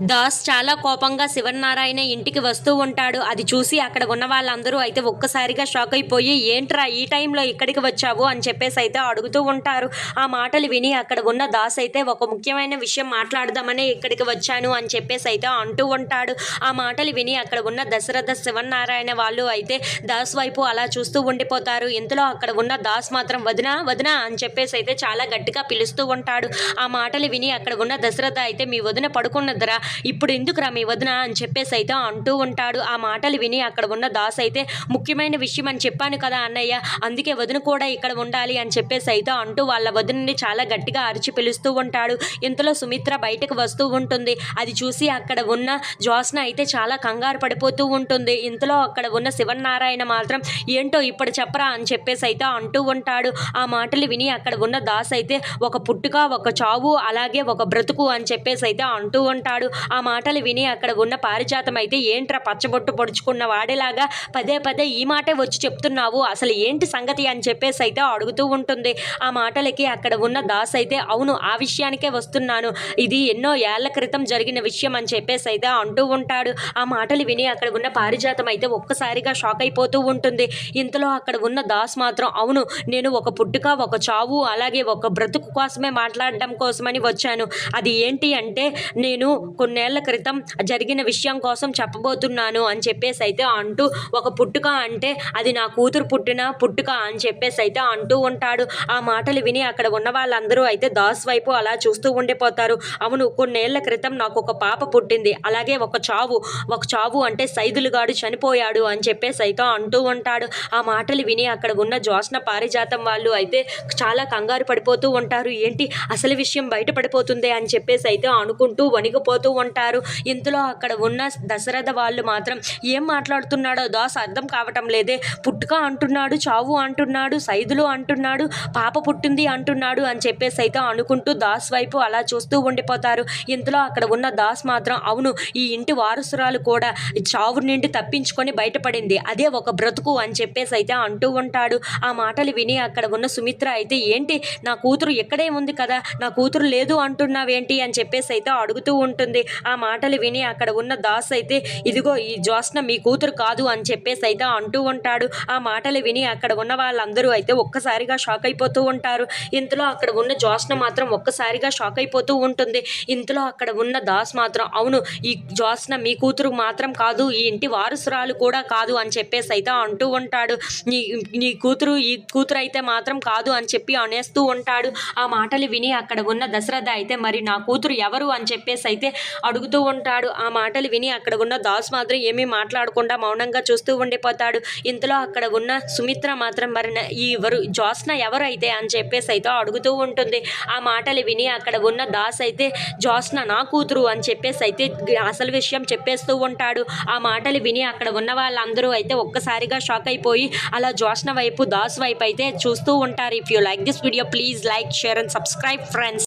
దాస్ చాలా కోపంగా శివనారాయణ ఇంటికి వస్తూ ఉంటాడు. అది చూసి అక్కడ ఉన్న వాళ్ళందరూ అయితే ఒక్కసారిగా షాక్ అయిపోయి ఏంట్రా ఈ టైంలో ఇక్కడికి వచ్చావు? అని చెప్పేసి అయితే అడుగుతూ ఉంటారు. ఆ మాటలు విని అక్కడ ఉన్న దాస్ అయితే ఒక ముఖ్యమైన విషయం మాట్లాడదామని ఇక్కడికి వచ్చాను అని చెప్పేసి అయితే అంటూ ఉంటాడు. ఆ మాటలు విని అక్కడ ఉన్న దశరథ శివనారాయణ వాళ్ళు అయితే దాస్ వైపు అలా చూస్తూ ఉండిపోతారు. ఇంతలో అక్కడ ఉన్న దాస్ మాత్రం వదినా వదినా అని చెప్పేసి అయితే చాలా గట్టిగా పిలుస్తూ ఉంటాడు. ఆ మాటలు విని అక్కడ ఉన్న దశరథ అయితే మీ వదిన పడుకున్నదిరా ఇప్పుడు ఎందుకురా మీ వదిన అని చెప్పేసి అయితే అంటూ ఉంటాడు. ఆ మాటలు విని అక్కడ ఉన్న దాస్ అయితే ముఖ్యమైన విషయం అని చెప్పాను కదా అన్నయ్య అందుకే వదిన కూడా ఇక్కడ ఉండాలి అని చెప్పేసి అయితే అంటూ వాళ్ళ వదినని చాలా గట్టిగా అరిచి పిలుస్తూ ఉంటాడు. ఇంతలో సుమిత్ర బయటకు వస్తూ ఉంటుంది. అది చూసి అక్కడ ఉన్న జ్యోత్స్న అయితే చాలా కంగారు పడిపోతూ ఉంటుంది. ఇంతలో అక్కడ ఉన్న శివనారాయణ మాత్రం ఏంటో ఇప్పుడు చెప్పరా అని చెప్పేసి అయితే అంటూ ఉంటాడు. ఆ మాటలు విని అక్కడ ఉన్న దాస్ అయితే ఒక పుట్టుక ఒక చావు అలాగే ఒక బ్రతుకు అని చెప్పేసి అయితే అంటూ ఉంటాడు. ఆ మాటలు విని అక్కడ ఉన్న పారిజాతం అయితే ఏంట్రా పచ్చబొట్టు పొడుచుకున్న వాడేలాగా పదే పదే ఈ మాటే వచ్చి చెప్తున్నావు? అసలు ఏంటి సంగతి? అని చెప్పేసి అయితే అడుగుతూ ఉంటుంది. ఆ మాటలకి అక్కడ ఉన్న దాస్ అయితే అవును ఆ విషయానికే వస్తున్నాను. ఇది ఎన్నో ఏళ్ళ క్రితం జరిగిన విషయం అని చెప్పేసి అయితే అంటూ ఉంటాడు. ఆ మాటలు విని అక్కడ ఉన్న పారిజాతం అయితే ఒక్కసారిగా షాక్ అయిపోతూ ఉంటుంది. ఇంతలో అక్కడ ఉన్న దాస్ మాత్రం అవును నేను ఒక పుట్టుక ఒక చావు అలాగే ఒక బ్రతుకు కోసమే మాట్లాడడం కోసమని వచ్చాను. అది ఏంటి అంటే నేను కొన్ని కొన్నేళ్ళ క్రితం జరిగిన విషయం కోసం చెప్పబోతున్నాను అని చెప్పేసి అయితే అంటూ ఒక పుట్టుక అంటే అది నా కూతురు పుట్టిన పుట్టుక అని చెప్పేసి అయితే అంటూ ఉంటాడు. ఆ మాటలు విని అక్కడ ఉన్న వాళ్ళందరూ అయితే దాస్ వైపు అలా చూస్తూ ఉండిపోతారు. అవును కొన్నేళ్ళ క్రితం నాకు ఒక పాప పుట్టింది. అలాగే ఒక చావు ఒక చావు అంటే సైదులుగాడు చనిపోయాడు అని చెప్పేసి అయితే అంటూ ఉంటాడు. ఆ మాటలు విని అక్కడ ఉన్న జ్యోత్స్న పారిజాతం వాళ్ళు అయితే చాలా కంగారు పడిపోతూ ఉంటారు. ఏంటి అసలు విషయం బయటపడిపోతుంది అని చెప్పేసి అయితే అనుకుంటూ వణిగిపోతూ ఉంటారు. ఇంతలో అక్కడ ఉన్న దశరథ వాళ్ళు మాత్రం ఏం మాట్లాడుతున్నాడో దాస్ అర్థం కావటం లేదే. పుట్టుక అంటున్నాడు చావు అంటున్నాడు సైదులు అంటున్నాడు పాప పుట్టింది అంటున్నాడు అని చెప్పేసి అయితే అనుకుంటూ దాస్ వైపు అలా చూస్తూ ఉండిపోతారు. ఇంతలో అక్కడ ఉన్న దాస్ మాత్రం అవును ఈ ఇంటి వారసురాలు కూడా చావు నుండి తప్పించుకొని బయటపడింది. అదే ఒక బ్రతుకు అని చెప్పేసి అయితే అంటూ ఉంటాడు. ఆ మాటలు విని అక్కడ ఉన్న సుమిత్ర అయితే ఏంటి నా కూతురు ఇక్కడే ఉంది కదా నా కూతురు లేదు అంటున్నావేంటి అని చెప్పేసి అయితే అడుగుతూ ఉంటుంది. ఆ మాటలు విని అక్కడ ఉన్న దాస్ అయితే ఇదిగో ఈ జ్యోత్స్న మీ కూతురు కాదు అని చెప్పేసి అయితే అంటూ ఉంటాడు. ఆ మాటలు విని అక్కడ ఉన్న వాళ్ళందరూ అయితే ఒక్కసారిగా షాక్ అయిపోతూ ఉంటారు. ఇంతలో అక్కడ ఉన్న జ్యోత్స్న మాత్రం ఒక్కసారిగా షాక్ అయిపోతూ ఉంటుంది. ఇంతలో అక్కడ ఉన్న దాస్ మాత్రం అవును ఈ జ్యోత్స్న మీ కూతురు మాత్రం కాదు ఈ ఇంటి వారసురాలు కూడా కాదు అని చెప్పేసి అయితే అంటూ ఉంటాడు. నీ నీ కూతురు ఈ కూతురు అయితే మాత్రం కాదు అని చెప్పి అనేస్తూ ఉంటాడు. ఆ మాటలు విని అక్కడ ఉన్న దశరథ అయితే మరి నా కూతురు ఎవరు అని చెప్పేసి అయితే అడుగుతూ ఉంటాడు. ఆ మాటలు విని అక్కడ ఉన్న దాస్ మాత్రం ఏమీ మాట్లాడకుండా మౌనంగా చూస్తూ ఉండిపోతాడు. ఇంతలో అక్కడ ఉన్న సుమిత్ర మాత్రం మరి ఈ ఎవరు జ్యోత్స్న ఎవరు అయితే అని చెప్పేసి అయితే అడుగుతూ ఉంటుంది. ఆ మాటలు విని అక్కడ ఉన్న దాస్ అయితే జ్యోత్స్న నా కూతురు అని చెప్పేసి అయితే అసలు విషయం చెప్పేస్తూ ఉంటాడు. ఆ మాటలు విని అక్కడ ఉన్న వాళ్ళందరూ అయితే ఒక్కసారిగా షాక్ అయిపోయి అలా జ్యోత్స్న వైపు దాస్ వైపు అయితే చూస్తూ ఉంటారు. If you like this video please like share and subscribe friends